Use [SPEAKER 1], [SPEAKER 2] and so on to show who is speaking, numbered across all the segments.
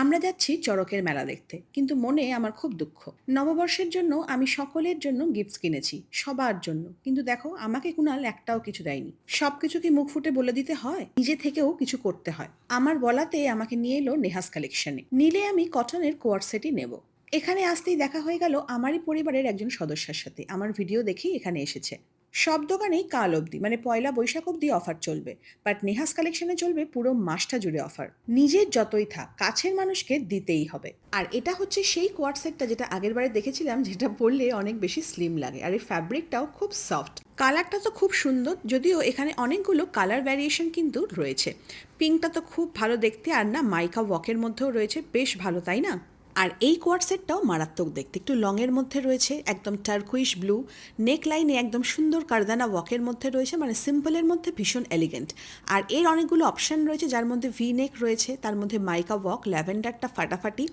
[SPEAKER 1] আমরা যাচ্ছি চড়কের মেলা দেখতে, কিন্তু মনে আমার খুব দুঃখ। নববর্ষের জন্য আমি সকলের জন্য গিফটস কিনেছি, সবার জন্য। কিন্তু দেখো, আমাকে কুনাল একটাও কিছু দেয়নি। সব কিছু কি মুখ ফুটে বলে দিতে হয়? নিজে থেকেও কিছু করতে হয়। আমার বলাতে আমাকে নিয়ে এলো নেহাস কালেকশনে নিলে আমি কটনের কোয়ার সেটই নেব। এখানে আসতেই দেখা হয়ে গেল আমারই পরিবারের একজন সদস্যের সাথে। আমার ভিডিও দেখেই এখানে এসেছে। সব দোকানেই কাল অবধি মানে পয়লা বৈশাখ অবধি অফার চলবে। বাট নেহাস কালেকশনে চলবে পুরো মাসটা জুড়ে অফার নিজের যতই থাক, কাছের মানুষকে দিতেই হবে। আর এটা হচ্ছে সেই কোয়ার সেটটা যেটা আগের বারে দেখেছিলাম, যেটা পরলে অনেক বেশি স্লিম লাগে। আর এই ফ্যাব্রিকটাও খুব সফট কালারটা তো খুব সুন্দর, যদিও এখানে অনেকগুলো কালার ভ্যারিয়েশন কিন্তু রয়েছে। পিঙ্কটা তো খুব ভালো দেখতে, আর না, মাইকা ওয়াকের মধ্যেও রয়েছে, বেশ ভালো, তাই না? আর এই কোয়ার সেটটাও মারাত্মক দেখতে। একটু লংয়ের মধ্যে রয়েছে, একদম টার্কুইশ ব্লু নেক লাইনে একদম সুন্দর কারদানা ওয়াকের মধ্যে রয়েছে মানে সিম্পলের মধ্যে ভীষণ এলিগেন্ট আর এর অনেকগুলো অপশান রয়েছে, যার মধ্যে ভি নেক রয়েছে, তার মধ্যে মাইকা ওয়াক ল্যাভেন্ডারটা ফাটাফাটি।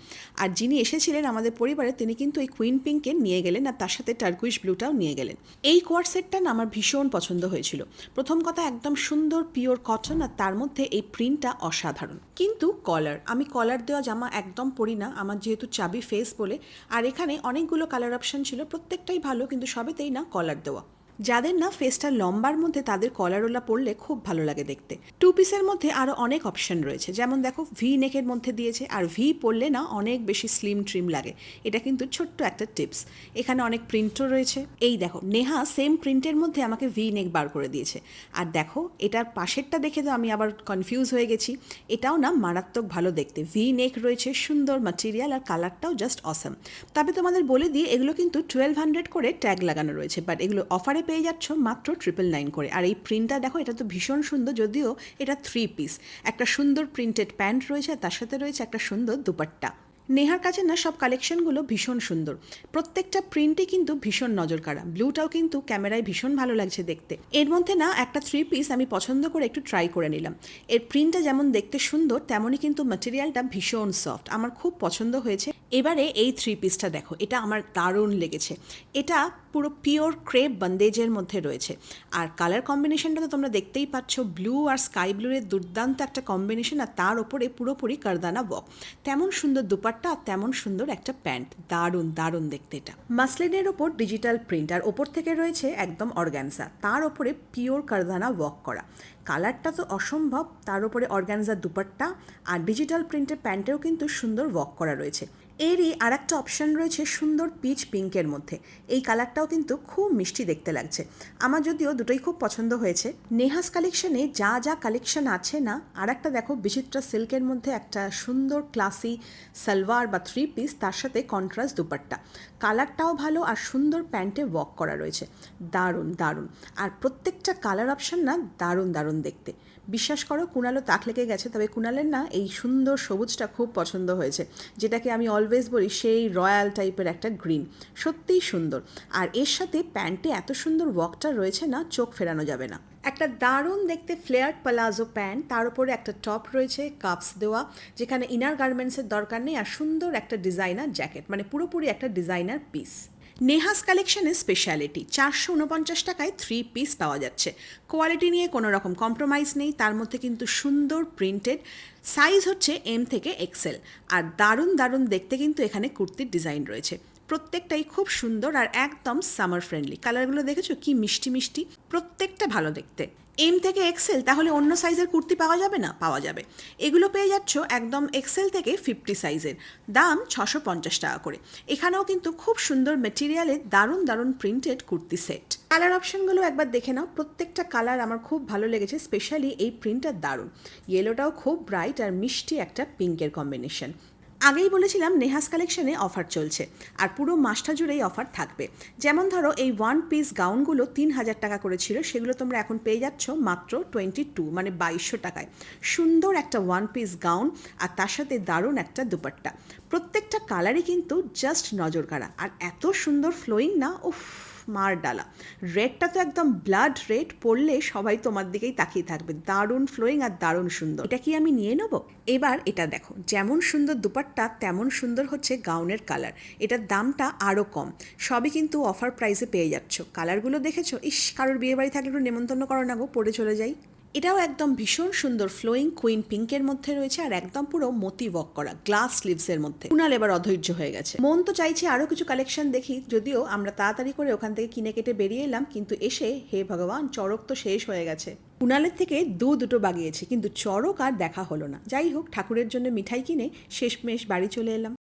[SPEAKER 1] আর যিনি এসেছিলেন আমাদের পরিবারে, তিনি কিন্তু এই কুইন পিঙ্কে নিয়ে গেলেন আর তার সাথে টার্কুইশ ব্লুটাও নিয়ে গেলেন। এই কোয়ার সেটটা না আমার ভীষণ পছন্দ হয়েছিল। প্রথম কথা, একদম সুন্দর পিওর কটন আর তার মধ্যে এই প্রিন্টটা অসাধারণ। কিন্তু কলার আমি কলার দেওয়া জামা একদম পরি না, আমার যেহেতু চাবি ফেস বলে, আর এখানে অনেকগুলো কালার অপশান ছিল, প্রত্যেকটাই ভালো, কিন্তু সবেতেই না কলার দেওয়া। যাদের না ফেসটা লম্বার মধ্যে তাদের কলারওলা পরলে খুব ভালো লাগে দেখতে। টু পিসের মধ্যে আরও অনেক অপশন রয়েছে। যেমন দেখো ভি নেকের মধ্যে দিয়েছে, আর ভি পরলে না অনেক বেশি স্লিম ট্রিম লাগে। এটা কিন্তু ছোট্ট একটা টিপস এখানে অনেক প্রিন্টও রয়েছে। এই দেখো, নেহা সেম প্রিন্টের মধ্যে আমাকে ভি নেক বার করে দিয়েছে। আর দেখো, এটার পাশেরটা দেখে তো আমি আবার কনফিউজ হয়ে গেছি। এটাও না মারাত্মক ভালো দেখতে। ভি নেক রয়েছে, সুন্দর মাটেরিয়াল আর কালারটাও জাস্ট অসাম তবে তোমাদের বলে দিই, এগুলো কিন্তু টুয়েলভ হান্ড্রেড করে ট্যাগ লাগানো রয়েছে বাট এগুলো অফারে পেয়ে যাচ্ছ মাত্র ট্রিপল নাইন করে। আর এই প্রিন্টটা দেখো, এটা তো ভীষণ সুন্দর, যদিও এটা থ্রি পিস একটা সুন্দর প্রিন্টেড প্যান্ট রয়েছে তার সাথে রয়েছে একটা সুন্দর দুপাট্টা। নেহার কাছে না, সব কালেকশনগুলো ভীষণ সুন্দর। প্রত্যেকটা প্রিন্টই কিন্তু ভীষণ নজর কাড়া ব্লুটাও কিন্তু ক্যামেরায় ভীষণ ভালো লাগছে দেখতে। এর মধ্যে না, একটা থ্রি পিস আমি পছন্দ করে একটু ট্রাই করে নিলাম। এর প্রিন্টটা যেমন দেখতে সুন্দর, তেমনই কিন্তু ম্যাটেরিয়ালটা ভীষণ সফট আমার খুব পছন্দ হয়েছে। এবারে এই থ্রি পিসটা দেখো, এটা আমার দারুণ লেগেছে। এটা পুরো পিওর ক্রেপ বন্দেজের মধ্যে রয়েছে। আর কালার কম্বিনেশনটা তো তোমরা দেখতেই পাচ্ছ ব্লু আর স্কাই ব্লুর দুর্দান্ত একটা কম্বিনেশন আর তার ওপরে পুরোপুরি কারদানা বক। তেমন সুন্দর দুপাট্টা আর তেমন সুন্দর একটা প্যান্ট। দারুণ দারুণ দেখতে এটা। মাসলিনের ওপর ডিজিটাল প্রিন্ট আর ওপর থেকে রয়েছে একদম অর্গ্যানজা তার ওপরে পিওর কারদানা ওয়াক করা। কালারটা তো অসম্ভব, তার ওপরে অর্গ্যানজার দুপাট্টা আর ডিজিটাল প্রিন্টের প্যান্টেও কিন্তু সুন্দর ওয়াক করা রয়েছে। এরই আর একটা অপশান রয়েছে সুন্দর পিচ পিঙ্কের মধ্যে। এই কালারটাও কিন্তু খুব মিষ্টি দেখতে লাগছে। আমার যদিও দুটোই খুব পছন্দ হয়েছে। নেহাস কালেকশনে যা যা কালেকশন আছে না আর একটা দেখো বিচিত্রা সিল্কের মধ্যে একটা সুন্দর ক্লাসি সালোয়ার বা থ্রি পিস তার সাথে কন্ট্রাস্ট দুপাট্টা। কালারটাও ভালো আর সুন্দর প্যান্টে ওয়াক করা রয়েছে। দারুণ দারুণ। আর প্রত্যেকটা কালার অপশান না দারুণ দারুণ দেখতে। বিশ্বাস করো কুণালও তাক লেগে গেছে, তবে কুণালের না এই সুন্দর সবুজটা খুব পছন্দ হয়েছে, যেটাকে আমি অলওয়েজ বলি, সেই রয়্যাল টাইপের একটা গ্রিন। সত্যিই সুন্দর। আর এর সাথে প্যান্টে এত সুন্দর ওয়াকটা রয়েছে না, চোখ ফেরানো যাবে না। একটা দারুণ দেখতে ফ্লেয়ার প্লাজো প্যান্ট তার উপরে একটা টপ রয়েছে কাপস দেওয়া, যেখানে ইনার গার্মেন্টসের দরকার নেই, আর সুন্দর একটা ডিজাইনার জ্যাকেট মানে পুরোপুরি একটা ডিজাইনার পিস নেহাস কালেকশনের স্পেশালিটি চারশো উনপঞ্চাশ টাকায় থ্রি পিস পাওয়া যাচ্ছে। কোয়ালিটি নিয়ে কোনো রকম কম্প্রোমাইজ নেই, তার মধ্যে কিন্তু সুন্দর প্রিন্টেড সাইজ হচ্ছে এম থেকে এক্সেল আর দারুণ দারুণ দেখতে কিন্তু এখানে কুর্তির ডিজাইন রয়েছে। প্রত্যেকটাই খুব সুন্দর আর একদম সামার ফ্রেন্ডলি কালারগুলো দেখেছ? কি মিষ্টি মিষ্টি। প্রত্যেকটা ভালো দেখতে। এম থেকে এক্সেল তাহলে অন্য সাইজের কুর্তি পাওয়া যাবে না? পাওয়া যাবে। এগুলো পেয়ে যাচ্ছ একদম এক্সেল থেকে ফিফটি সাইজের দাম ছশো পঞ্চাশ টাকা করে। এখানেও কিন্তু খুব সুন্দর মেটেরিয়ালে দারুণ দারুণ প্রিন্টেড কুর্তি সেট কালার অপশনগুলো একবার দেখে নাও। প্রত্যেকটা কালার আমার খুব ভালো লেগেছে স্পেশালি এই প্রিন্টটা দারুণ। ইয়েলোটাও খুব ব্রাইট আর মিষ্টি একটা পিঙ্কের কম্বিনেশন আগেই বলেছিলাম নেহাস কালেকশনে অফার চলছে, আর পুরো মাসটা জুড়েই অফার থাকবে। যেমন ধরো এই ওয়ান পিস গাউনগুলো তিন হাজার টাকা করে ছিল, সেগুলো তোমরা এখন পেয়ে যাচ্ছ মাত্র টোয়েন্টি টু মানে বাইশশো টাকায়। সুন্দর একটা ওয়ান পিস গাউন, আর তার সাথে দারুণ একটা দুপাট্টা। প্রত্যেকটা কালারই কিন্তু জাস্ট নজর কাড়া আর এত সুন্দর ফ্লোয়িং না, উফ। মার ডালা রেডটা তো একদম ব্লাড রেড পড়লে সবাই তোমার দিকেই তাকিয়ে থাকবে। দারুণ ফ্লোয়িং আর দারুণ সুন্দর। এটা কি আমি নিয়ে নেব? এবার এটা দেখো, যেমন সুন্দর দুপাট্টা, তেমন সুন্দর হচ্ছে গাউনের কালার এটার দামটা আরও কম। সবই কিন্তু অফার প্রাইসে পেয়ে যাচ্ছ। কালারগুলো দেখেছ? ইস, কারোর বিয়ে বাড়ি থাকলে একটু নেমন্তন্ন করো না গো পড়ে চলে যাই। এটাও একদম ভীষণ সুন্দর ফ্লোয়িং কুইন পিঙ্কের মধ্যে রয়েছে আর একদম পুরো মতি ওয়াক করা গ্লাস স্লিভসের মধ্যে। কুনাল এবার অধৈর্য হয়ে গেছে। মন তো চাইছে আরও কিছু কালেকশন দেখি, যদিও আমরা তাড়াতাড়ি করে ওখান থেকে কিনে কেটে বেরিয়ে এলাম, কিন্তু এসে হে ভগবান, চড়ক তো শেষ হয়ে গেছে। কুনালের থেকে দু দুটো বাগিয়েছে, কিন্তু চড়ক আর দেখা হলো না। যাই হোক, ঠাকুরের জন্য মিঠাই কিনে শেষমেশ বাড়ি চলে এলাম।